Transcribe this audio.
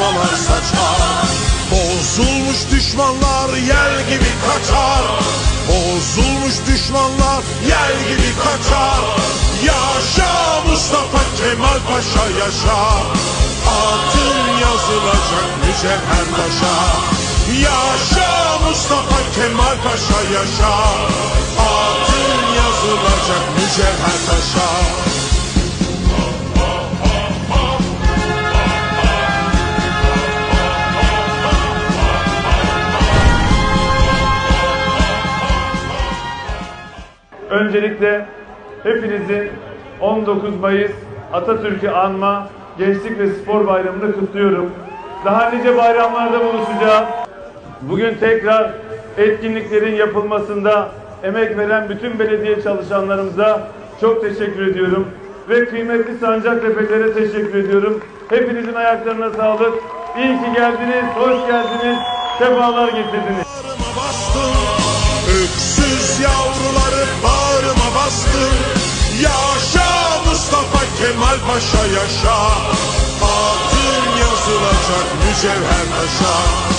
bağırmalar saçar. Bozulmuş düşmanlar yel gibi kaçar. Bozulmuş düşmanlar yel gibi kaçar. Yaşa Mustafa Kemal Paşa yaşa. Adın yazılacak mücevher taşa Yaşa Mustafa Kemal Paşa yaşa Öncelikle hepinizin 19 Mayıs Atatürk'ü anma Gençlik ve Spor Bayramı'nı kutluyorum. Daha nice bayramlarda buluşacağız. Bugün tekrar etkinliklerin yapılmasında emek veren bütün belediye çalışanlarımıza çok teşekkür ediyorum. Ve kıymetli Sancaktepe'lere teşekkür ediyorum. Hepinizin ayaklarına sağlık. İyi ki geldiniz, hoş geldiniz, sefalar getirdiniz. Kemal Paşa yaşa. Adın yazılacak mücevher taşa